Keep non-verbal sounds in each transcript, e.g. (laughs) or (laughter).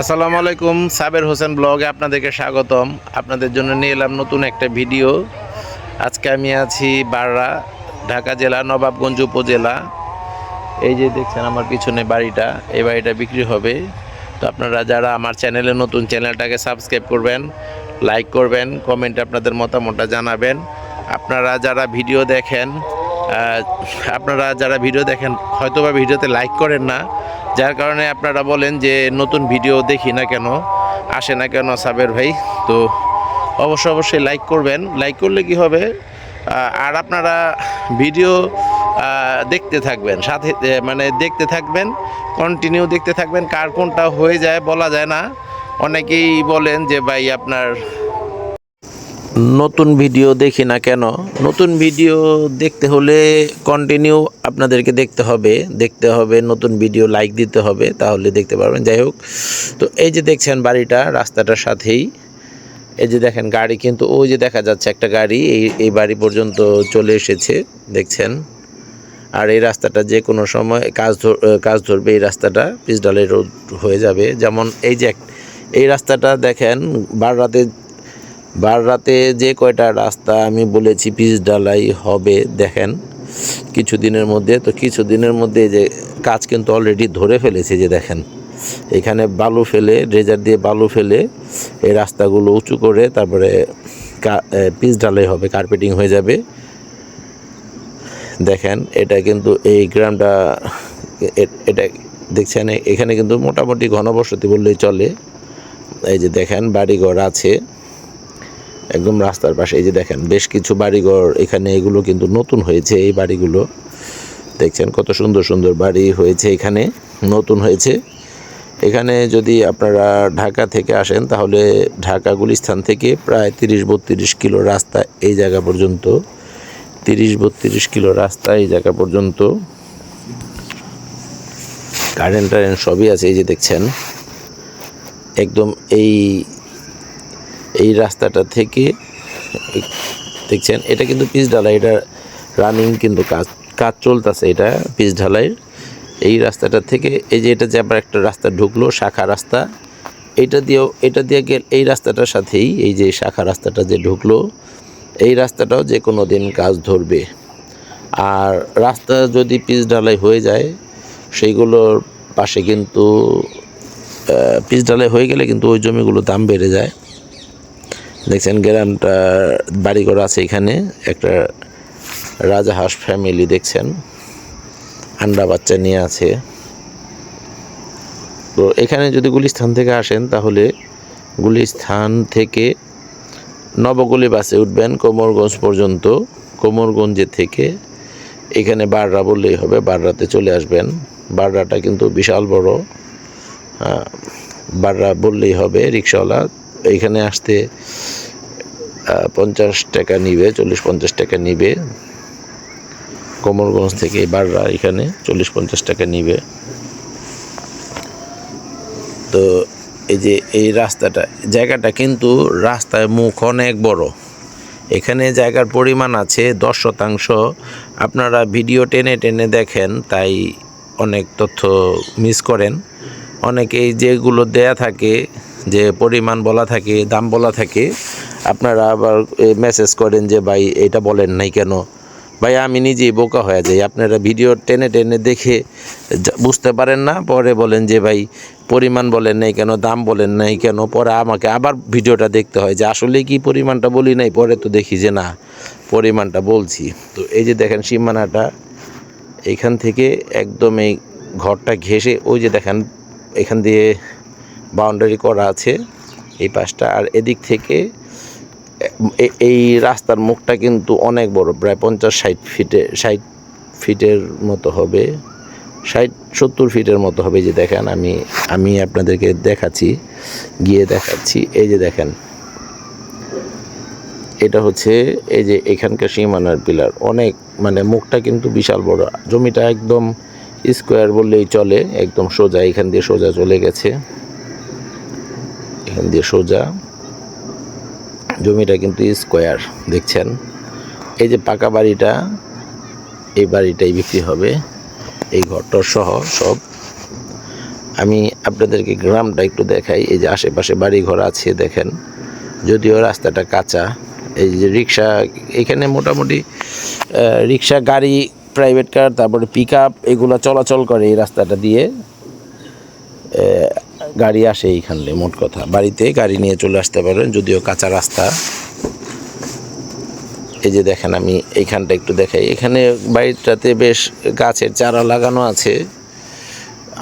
আসসালামু আলাইকুম, সাবের হোসেন ব্লগে আপনাদেরকে স্বাগতম। আপনাদের জন্য নিয়ে এলাম নতুন একটা ভিডিও। আজকে আমি আছি বাররা, ঢাকা জেলা, নবাবগঞ্জ উপজেলা। এই যে দেখছেন আমার পিছনে বাড়িটা, এই বাড়িটা বিক্রি হবে। তো আপনারা যারা আমার চ্যানেলে নতুন, চ্যানেলটাকে সাবস্ক্রাইব করবেন, লাইক করবেন, কমেন্টে আপনাদের মতামতটা জানাবেন। আপনারা যারা ভিডিও দেখেন আপনারা যারা ভিডিও দেখেন, হয়তোবা ভিডিওতে লাইক করেন না যার কারণে আপনারা বলেন যে নতুন ভিডিও দেখি না কেন, আসে না কেন সাবের ভাই। তো অবশ্যই অবশ্যই লাইক করবেন। লাইক করলে কি হবে? আর আপনারা ভিডিও দেখতে থাকবেন, সাথে মানে দেখতে থাকবেন কন্টিনিউ দেখতে থাকবেন, কার কোনটা হয়ে যায় বলা যায় না। অনেকেই বলেন যে ভাই আপনার নতুন ভিডিও দেখি না কেন? নতুন ভিডিও দেখতে হলে কন্টিনিউ আপনাদেরকে দেখতে হবে। দেখতে হবে, নতুন ভিডিও লাইক দিতে হবে, তাহলে দেখতে পারবেন। যাই হোক, তো এই যে দেখছেন বাড়িটা, রাস্তাটার সাথেই। এই যে দেখেন গাড়ি, কিন্তু ওই যে দেখা যাচ্ছে একটা গাড়ি, এই এই বাড়ি পর্যন্ত চলে এসেছে, দেখছেন। আর এই রাস্তাটা যে কোনো সময় কাজ কাজ ধরবে এই রাস্তাটা পিচডালের রোড হয়ে যাবে। যেমন এই যে এই রাস্তাটা দেখেন, বার রাতে বার রাতে যে কয়টা রাস্তা আমি বলেছি পিচ ডালাই হবে, দেখেন কিছু দিনের মধ্যে, তো কিছু দিনের মধ্যে যে কাজ কিন্তু অলরেডি ধরে ফেলেছে যে দেখেন, এখানে বালু ফেলে ড্রেজার দিয়ে বালু ফেলে, এই রাস্তাগুলো উঁচু করে তারপরে পিচ ঢালাই হবে কার্পেটিং হয়ে যাবে। দেখেন, এটা কিন্তু এই গ্রামটা এটা দেখছেন, এখানে কিন্তু মোটামুটি ঘনবসতি বললেই চলে। এই যে দেখেন, বাড়িঘর আছে। একদম রাস্তার পাশে। এই যে দেখেন, বেশ কিছু বাড়িঘর এখানে, এগুলো কিন্তু নতুন হয়েছে এই বাড়িগুলো। দেখছেন কত সুন্দর সুন্দর বাড়ি হয়েছে এখানে, নতুন হয়েছে। এখানে যদি আপনারা ঢাকা থেকে আসেন, তাহলে ঢাকা গুলিস্থান থেকে প্রায় তিরিশ বত্রিশ কিলো রাস্তা এই জায়গা পর্যন্ত। তিরিশ বত্রিশ কিলো রাস্তা এই জায়গা পর্যন্ত। কারেন্ট টারেন্ট সবই আছে, এই যে দেখছেন। একদম এই এই রাস্তাটা থেকে, দেখছেন, এটা কিন্তু পিচ ঢালাই, এটা রানিং কিন্তু কাজ কাজ চলতেছে এটা পিচ ঢালাইয়ের এই রাস্তাটা থেকে, এই যে এটা যে আবার একটা রাস্তা ঢুকলো, শাখা রাস্তা, এটা দিয়েও, এটা দিয়ে গেল, এই রাস্তাটার সাথেই, এই যে শাখা রাস্তাটা যে ঢুকলো, এই রাস্তাটাও যে কোনো দিন কাজ ধরবে। আর রাস্তা যদি পিচ ঢালাই হয়ে যায়, সেইগুলোর পাশে কিন্তু পিচ ঢালাই হয়ে গেলে কিন্তু ওই জমিগুলো দাম বেড়ে যায়। দেখছেন গ্রামটা বাড়িঘর আছে এখানে, একটা রাজা রাজাহাঁস ফ্যামিলি দেখছেন, আন্ডা বাচ্চা নিয়ে আছে। তো এখানে যদি গুলিস্থান থেকে আসেন, তাহলে গুলিস্থান থেকে নবগলি বাসে উঠবেন, কোমরগঞ্জ পর্যন্ত, কোমরগঞ্জে থেকে এখানে বাররা বললেই হবে, বাররাতে চলে আসবেন। বাররাটা কিন্তু বিশাল বড় বাররা বললেই হবে, রিক্সাওয়ালা এইখানে আসতে পঞ্চাশ টাকা নিবে, চল্লিশ পঞ্চাশ টাকা নিবে। কোমরগঞ্জ থেকে বাররা এখানে চল্লিশ পঞ্চাশ টাকা নিবে। তো এই যে এই রাস্তাটা, জায়গাটা কিন্তু রাস্তায় মুখ অনেক বড়। এখানে জায়গার পরিমাণ আছে দশ শতাংশ। আপনারা ভিডিও টেনে টেনে দেখেন, তাই অনেক তথ্য মিস করেন। অনেকেই যেগুলো দেয়া থাকে যে পরিমাণ বলা থাকে, দাম বলা থাকে, আপনারা আবার মেসেজ করেন যে, ভাই, এটা বলেন নাই কেন? ভাই, আমি নিজেই বোকা হয়ে যাই। আপনারা ভিডিও টেনে টেনে দেখে বুঝতে পারেন না, পরে বলেন যে, ভাই, পরিমাণ বলেন নাই কেন, দাম বলেন নাই কেন? পরে আমাকে আবার ভিডিওটা দেখতে হয় যে, আসলে কি পরিমাণটা বলি নাই? পরে তো দেখি যে, না, পরিমাণটা বলছি। তো এই যে দেখেন সীমানাটা এইখান থেকে একদম এই ঘরটা ঘেঁষে, ওই যে দেখেন, এখান দিয়ে বাউন্ডারি করা আছে এই পাশটা। আর এদিক থেকে এই রাস্তার মুখটা কিন্তু অনেক বড়, প্রায় পঞ্চাশ ষাট ফিটে, ষাট ফিটের মতো হবে, ষাট সত্তর ফিটের মতো হবে যে দেখেন, আমি আমি আপনাদেরকে দেখাচ্ছি, গিয়ে দেখাচ্ছি, এই যে দেখেন। এটা হচ্ছে এই যে এখানকার সীমানার পিলার, অনেক মানে মুখটা কিন্তু বিশাল বড়, জমিটা একদম স্কোয়ার বললেই চলে, একদম সোজা, এখান দিয়ে সোজা চলে গেছে। দিয়ে সোজা। জমিটা কিন্তু স্কোয়ার, দেখছেন? এই যে পাকা বাড়িটা, এই বাড়িটাই বিক্রি হবে। এই ঘরটার সহ সব। আমি আপনাদেরকে গ্রামটা একটু দেখাই। এই যে আশেপাশে বাড়ি ঘর আছে, দেখেন। যদিও রাস্তাটা কাঁচা। এই যে রিক্সা, এখানে মোটামুটি রিক্সা, গাড়ি প্রাইভেট কার তারপরে পিক আপ এগুলো চলাচল করে এই রাস্তাটা দিয়ে। গাড়ি আসে এইখানে মোট কথা। বাড়িতে গাড়ি নিয়ে চলে আসতে পারেন যদিও কাঁচা রাস্তা। এই যে দেখেন, আমি এইখানটা একটু দেখাই। এখানে বাড়িটাতে বেশ গাছের চারা লাগানো আছে।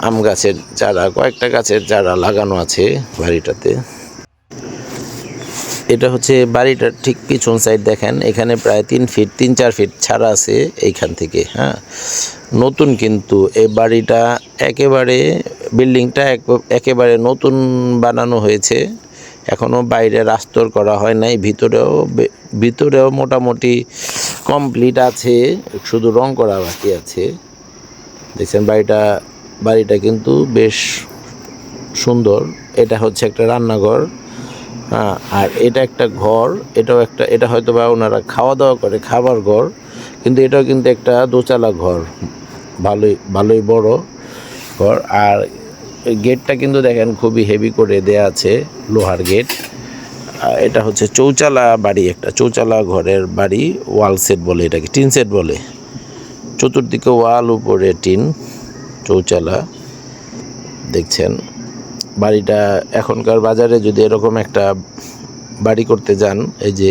আম গাছের চারা, কয়েকটা গাছের চারা লাগানো আছে বাড়িটাতে। এটা হচ্ছে বাড়িটার ঠিক পিছন সাইড দেখেন। এখানে প্রায় তিন ফিট তিন চার ফিট ছাড়া আছে এইখান থেকে হ্যাঁ। নতুন কিন্তু এই বাড়িটা একেবারে বিল্ডিংটা এক- একেবারে নতুন বানানো হয়েছে। এখনও বাইরে রাস্তর করা হয় নাই, ভিতরেও ভিতরেও মোটামুটি কমপ্লিট আছে, শুধু রং করা বাকি আছে। দেখছেন বাড়িটা বাড়িটা কিন্তু বেশ সুন্দর। এটা হচ্ছে একটা রান্নাঘর হ্যাঁ আর এটা একটা ঘর, এটাও একটা, এটা হয়তো বা ওনারা খাওয়া দাওয়া করে, খাবার ঘর, কিন্তু এটাও কিন্তু একটা দোচালা ঘর। ভালোই ভালোই বড়। ঘর আর গেটটা কিন্তু দেখেন খুবই হেভি করে দেয়া আছে, লোহার গেট। এটা হচ্ছে চৌচালা বাড়ি একটা, চৌচালা ঘরের বাড়ি ওয়াল সেট বলে এটাকে, টিন সেট বলে। চতুর্দিকে ওয়াল উপরে টিন, চৌচালা। দেখছেন? বাড়িটা এখনকার বাজারে যদি এরকম একটা বাড়ি করতে যান, এই যে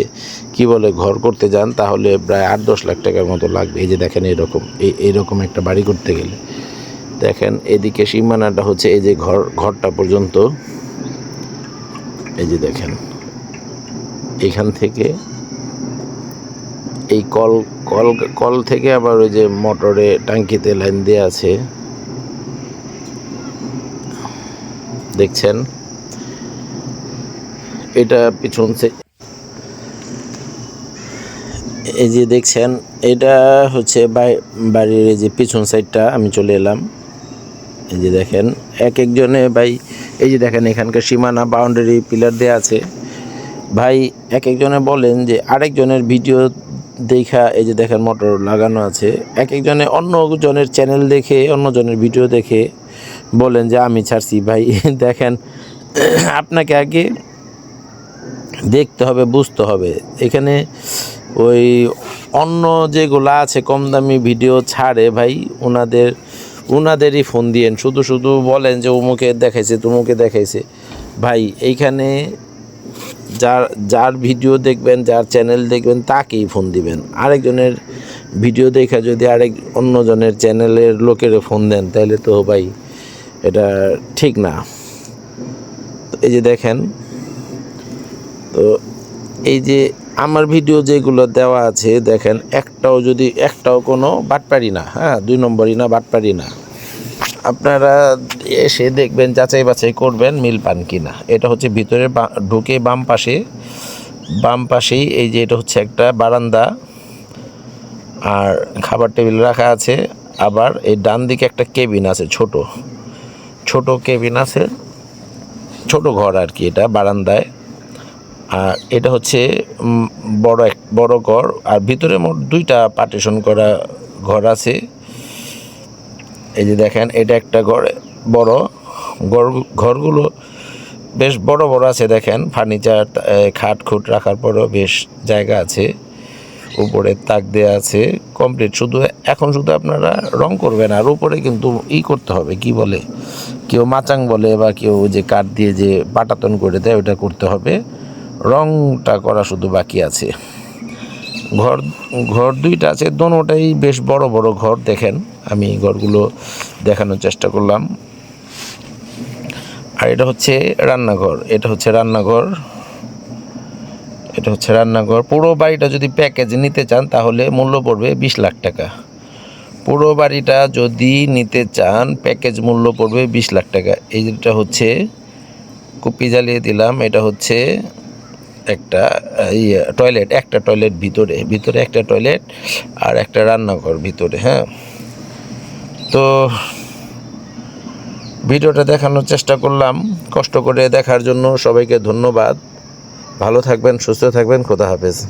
কি বলে ঘর করতে যান, তাহলে প্রায় আট দশ লাখ টাকার মতো লাগবে। এই যে দেখেন এরকম এই এরকম একটা বাড়ি করতে গেলে। দেখেন, এদিকে সীমানাটা হচ্ছে এই যে ঘর, ঘরটা পর্যন্ত। এই যে দেখেন, এখান থেকে এই কল কল কল থেকে আবার ওই যে মোটরে টাঙ্কিতে লাইন দেওয়া আছে। দেখছেন? এটা পিছন এই যে দেখছেন, এটা হচ্ছে বাড়ির এই যে পিছন সাইডটা আমি চলে এলাম। এই যে দেখেন, এক একজনে ভাই, এই যে দেখেন এখানকার সীমানা বাউন্ডারি পিলার দেওয়া আছে। ভাই, এক একজনে বলেন যে আরেকজনের ভিডিও দেখা, এই যে দেখেন মোটর লাগানো আছে। এক একজনে অন্য জনের চ্যানেল দেখে, অন্য জনের ভিডিও দেখে বলেন যে, আমি ছাড়ছি। ভাই, (laughs) দেখেন, আপনাকে আগে দেখতে হবে, বুঝতে হবে। এখানে ওই অন্য যেগুলা আছে, কম দামি ভিডিও ছাড়ে ভাই ওনাদের ওনাদেরই ফোন দিয়েন, শুধু শুধু বলেন যে অমুকে দেখাইছে, তুমুকে দেখাইছে। ভাই, এইখানে যার যার ভিডিও দেখবেন, যার চ্যানেল দেখবেন, তাকেই ফোন দিবেন। আরেকজনের ভিডিও দেখে যদি আরেক অন্যজনের চ্যানেলের লোকের ফোন দেন তাহলে তো ভাই এটা ঠিক না। এই যে দেখেন, তো এই যে আমার ভিডিও যেগুলো দেওয়া আছে, দেখেন, একটাও যদি, একটাও কোনো বাটপারি না হ্যাঁ দুই নম্বরই না, বাটপারি না। আপনারা এসে দেখবেন, যাচাই বাছাই করবেন মিল পান কি না এটা হচ্ছে ভিতরে ঢুকে বাম পাশে, বাম পাশেই এই যে এটা হচ্ছে একটা বারান্দা। আর খাবার টেবিল রাখা আছে। আবার এই ডান দিকে একটা কেবিন আছে, ছোট। ছোট কেবিন আছে। ছোট ঘর আর কি এটা বারান্দায়। আর এটা হচ্ছে বড় এক, বড় ঘর। আর ভিতরে মোট দুইটা পার্টিশন করা ঘর আছে। এই যে দেখেন, এটা একটা ঘর, বড় ঘর, ঘরগুলো বেশ বড় বড় আছে দেখেন। ফার্নিচার খাট খুট রাখার পরও বেশ জায়গা আছে। উপরে তাক দেওয়া আছে কমপ্লিট শুধু এখন শুধু আপনারা রং করবেন, আর উপরে কিন্তু ই করতে হবে, কি বলে? কেউ মাচাং বলে বা কেউ যে কাঠ দিয়ে যে পাটাতন করে দেয় ওটা করতে হবে। রংটা করা শুধু বাকি আছে। ঘর ঘর দুইটা আছে, দোনোটাই বেশ বড় বড় ঘর, দেখেন। আমি ঘরগুলো দেখানোর চেষ্টা করলাম। আর এটা হচ্ছে রান্নাঘর, এটা হচ্ছে রান্নাঘর, এটা হচ্ছে রান্নাঘর। পুরো বাড়িটা যদি প্যাকেজ নিতে চান, তাহলে মূল্য পড়বে বিশ লাখ টাকা। পুরো বাড়িটা যদি নিতে চান, প্যাকেজ মূল্য পড়বে বিশ লাখ টাকা। এইটা হচ্ছে, কুপি জ্বালিয়ে দিলাম, এটা হচ্ছে একটা ইয়ে টয়লেট একটা টয়লেট ভিতরে ভিতরে একটা টয়লেট আর একটা রান্নাঘর ভিতরে হ্যাঁ? তো ভিডিওটা দেখানোর চেষ্টা করলাম, কষ্ট করে দেখার জন্য সবাইকে ধন্যবাদ। ভালো থাকবেন, সুস্থ থাকবেন, খোদা হাফেজ।